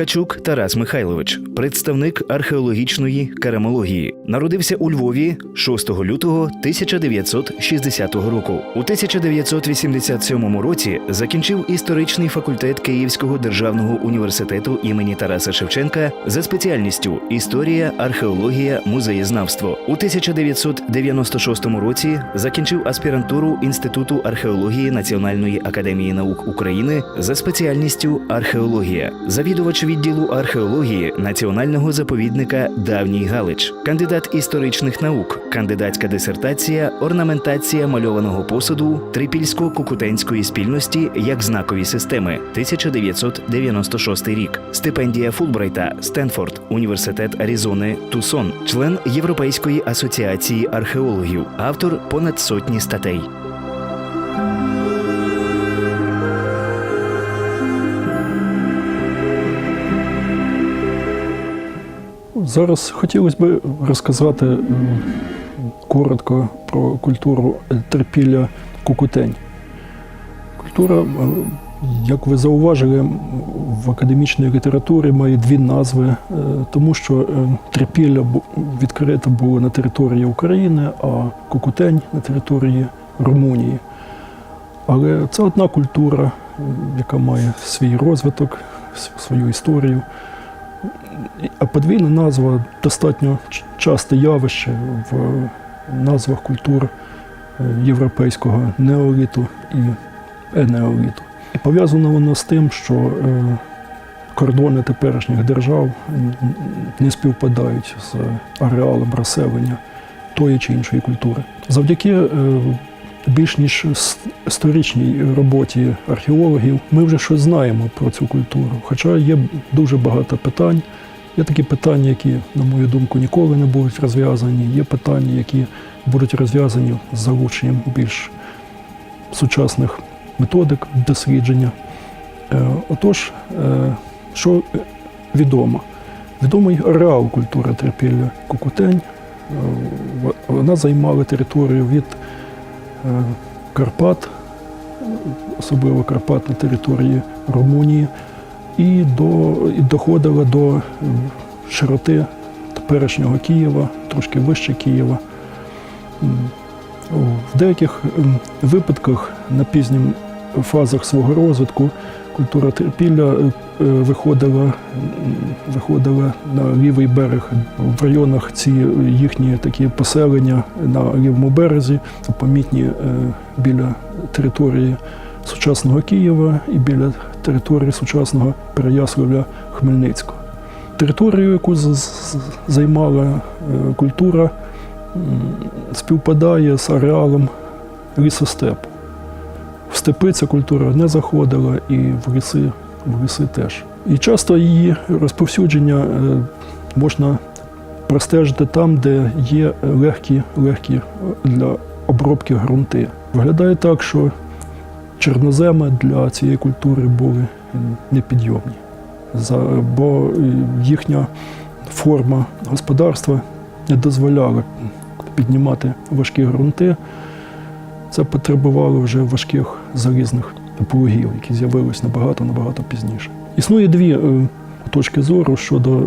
Ткачук Тарас Михайлович, представник археологічної керамології, народився у Львові 6 лютого 1960 року. У 1987 році закінчив історичний факультет Київського державного університету імені Тараса Шевченка за спеціальністю історія, археологія, музеєзнавство. У 1996 році закінчив аспірантуру Інституту археології Національної академії наук України за спеціальністю археологія, завідувач відділу археології Національного заповідника Давній Галич, кандидат історичних наук, кандидатська дисертація, орнаментація мальованого посуду Трипільсько-Кукутенської спільності як знакові системи 1996 рік, стипендія Фулбрайта, Стенфорд, Університет Аризони, Тусон, член Європейської асоціації археологів, автор понад сотні статей. Зараз хотілося б розказати коротко про культуру терпілля кукутень. Культура, е, як ви зауважили, в академічній літературі має дві назви, е, тому що е, трипілля бу- відкрите було на території України, а кукутень на території Румунії. Але це одна культура, яка має свій розвиток, свою історію. Подвійна назва достатньо часте явище в назвах культур е, європейського неоліту і енеоліту. І пов'язано воно з тим, що е, кордони теперішніх держав не співпадають з ареалом розселення тої чи іншої культури. Завдяки е, більш ніж сторічній роботі археологів ми вже щось знаємо про цю культуру. Хоча є дуже багато питань. Є такі питання, які, на мою думку, ніколи не будуть розв'язані. Є питання, які будуть розв'язані з залученням більш сучасних методик дослідження. Е, Отож, е, що відомо? Відомий ареал культури трипілля Кукутень. Е, Вона займала територію від Карпат, особливо Карпат на території Румунії, і, до, і доходила до широти теперішнього Києва, трошки вище Києва. В деяких випадках на пізнім фазах свого розвитку культура терпілля е, е, виходила, виходила на лівий берег. В районах ці їхні такі поселення на лівому березі помітні е, біля території сучасного Києва і біля території сучасного Переяславля Хмельницького. Територію, яку займала е, культура, співпадає з ареалом лісостепу. В степи ця культура не заходила і в ліси, в ліси теж. І часто її розповсюдження е, можна простежити там, де є легкі, легкі для обробки ґрунти. Виглядає так, що чорноземи для цієї культури були непідйомні, бо е, їхня форма господарства не дозволяла піднімати важкі ґрунти. Це потребувало вже важких залізних плугів, які з'явились набагато-набагато пізніше. Існує дві е, точки зору щодо е,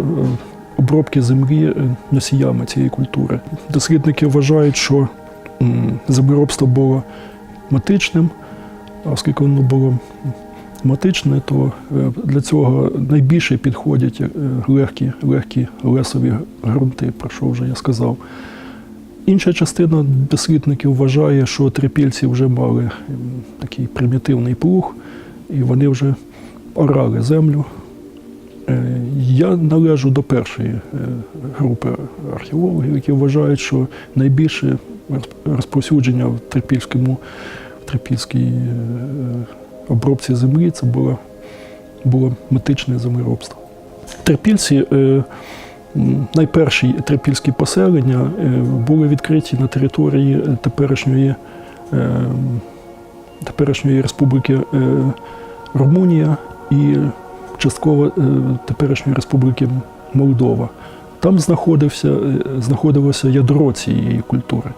обробки землі носіями цієї культури. Дослідники вважають, що землеробство було матичним, а оскільки воно було матичне, то е, для цього найбільше підходять е, легкі, легкі лесові ґрунти, про що вже я сказав. Інша частина дослідників вважає, що трипільці вже мали такий примітивний плуг, і вони вже орали землю. Е, Я належу до першої групи археологів, які вважають, що найбільше розп- розповсюдження в трипільському трипільській е, обробці землі це було, було метичне землеробство. Трипільці е, Найперші трипільські поселення е, були відкриті на території теперішньої, теперішньої республіки Румунія і частково теперішньої республіки Молдова. Там знаходився, знаходилося ядро цієї культури.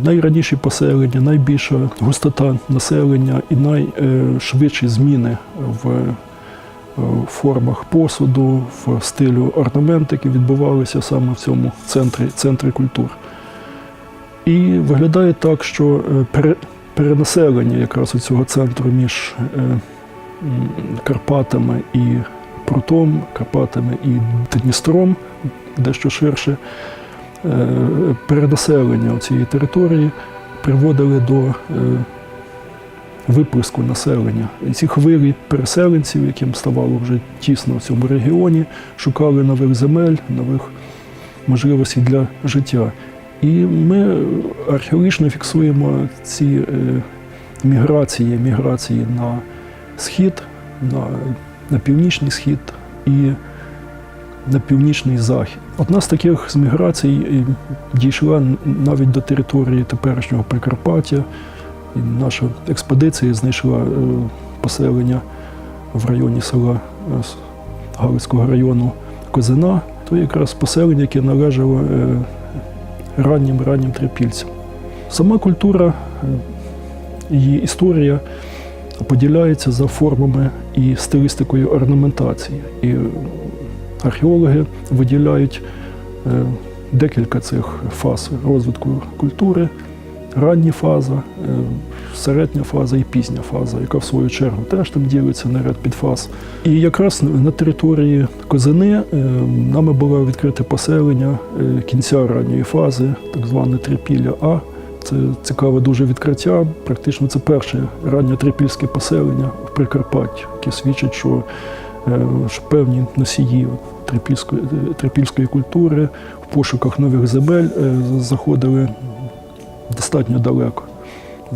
Е, Найраніші поселення, найбільша густота населення і найшвидші зміни в в формах посуду, в стилю орнаментики відбувалися саме в цьому центрі, центрі культур. І виглядає так, що е, перенаселення якраз у цього центру між е, Карпатами і Прутом, Карпатами і Дністром, дещо ширше, е, перенаселення цієї території приводили до е, виплеску населення. І ці хвилі переселенців, яким ставало вже тісно в цьому регіоні, шукали нових земель, нових можливостей для життя. І ми археологічно фіксуємо ці е, міграції, міграції на схід, на, на північний схід і на північний захід. Одна з таких з міграцій дійшла навіть до території теперішнього Прикарпаття. І наша експедиція знайшла е, поселення в районі села е, Галицького району Козина, то якраз поселення, яке належало е, раннім раннім трипільцям. Сама культура, її історія поділяється за формами і стилістикою орнаментації. І археологи виділяють е, декілька цих фаз розвитку культури. Рання фаза, е, середня фаза і пізня фаза, яка в свою чергу теж там ділиться на ряд підфаз. І якраз на території Козини е, нами було відкрите поселення кінця ранньої фази, так зване Трипілля А. Це цікаве дуже відкриття. Практично це перше раннє трипільське поселення в Прикарпатті, яке свідчить, що певні носії трипільської, е, трипільської культури в пошуках нових земель е, заходили достатньо далеко.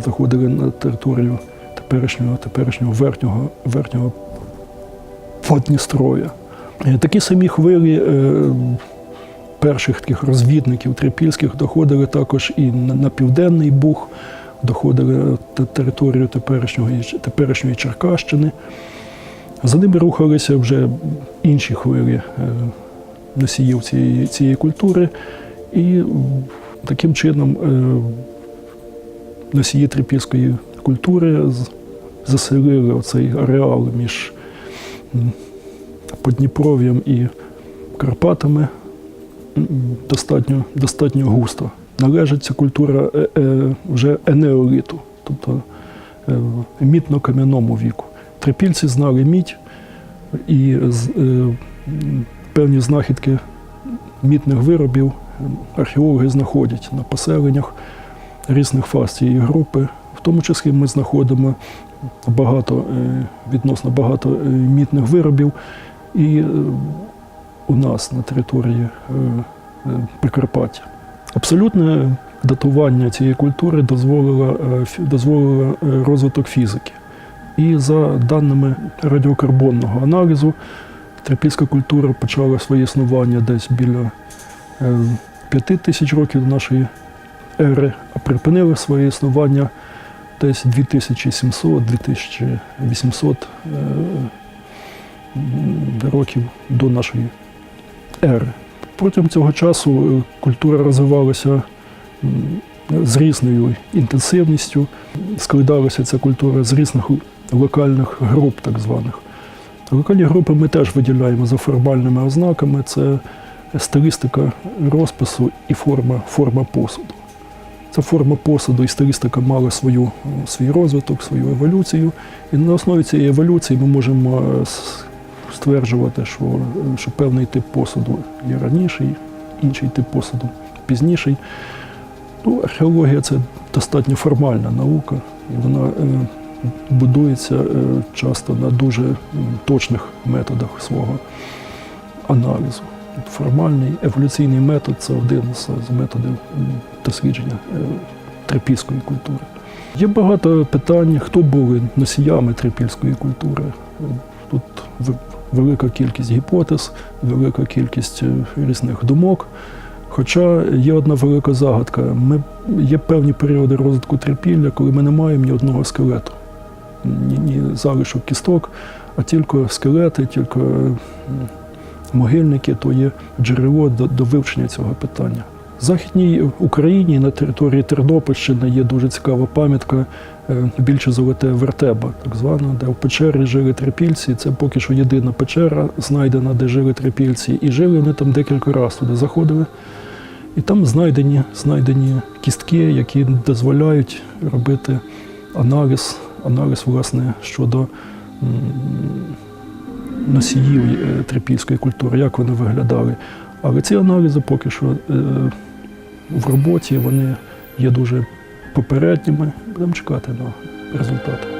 Заходили на територію теперішнього, теперішнього верхнього, верхнього Подністров'я. Е, Такі самі хвилі е, перших таких розвідників трипільських доходили також і на, Південний Буг, доходили територію теперішньої Черкащини. За ними рухалися вже інші хвилі е, носіїв цієї, цієї культури. І таким чином е, носії трипільської культури заселили оцей ареал між Подніпров'ям і Карпатами достатньо, достатньо густо. Належить ця культура е, вже енеоліту, тобто е, мідно-кам'яному віку. Трипільці знали мідь і е, певні знахідки мідних виробів археологи знаходять на поселеннях різних фаз цієї групи. В тому числі ми знаходимо багато, е, відносно багато е, мідних виробів і у нас на території Прикарпаття. Абсолютне датування цієї культури дозволило, дозволило розвиток фізики. І за даними радіокарбонного аналізу, трипільська культура почала своє існування десь біля е, п'яти тисяч років до нашої ери, а припинили своє існування десь 2700-2800 е, років до нашої ери. Протягом цього часу е, культура розвивалася з різною інтенсивністю, складалася ця культура з різних локальних груп, так званих. Локальні групи ми теж виділяємо за формальними ознаками. Це стилістика розпису і форма, форма посуду. Ця форма посуду і стилістика мали свою, свій розвиток, свою еволюцію. І на основі цієї еволюції ми можемо е, стверджувати, що, що певний тип посуду є раніший, інший тип посуду пізніший. Ну, археологія це достатньо формальна наука, і вона е, будується е, часто на дуже точних методах свого аналізу. Формальний еволюційний метод це один з, методів дослідження е, трипільської культури. Є багато питань, хто були носіями трипільської культури. Тут велика кількість гіпотез, велика кількість е, різних думок. Хоча є одна велика загадка. Ми, є певні періоди розвитку трипілля, коли ми не маємо ні одного скелету, ні, залишок кісток, а тільки скелети, тільки могильники, то є джерело до, до вивчення цього питання. В Західній Україні на території Тернопільщини є дуже цікава пам'ятка е, більше золоте вертеба, так звана, де в печері жили трипільці. Це поки що єдина печера знайдена, де жили трипільці. І жили вони там декілька разів туди заходили. І там знайдені, знайдені кістки, які дозволяють робити аналіз, аналіз власне, щодо носіїв е, трипільської культури, як вони виглядали. Але ці аналізи поки що е, в роботі вони є дуже попередніми. Будемо чекати на результати.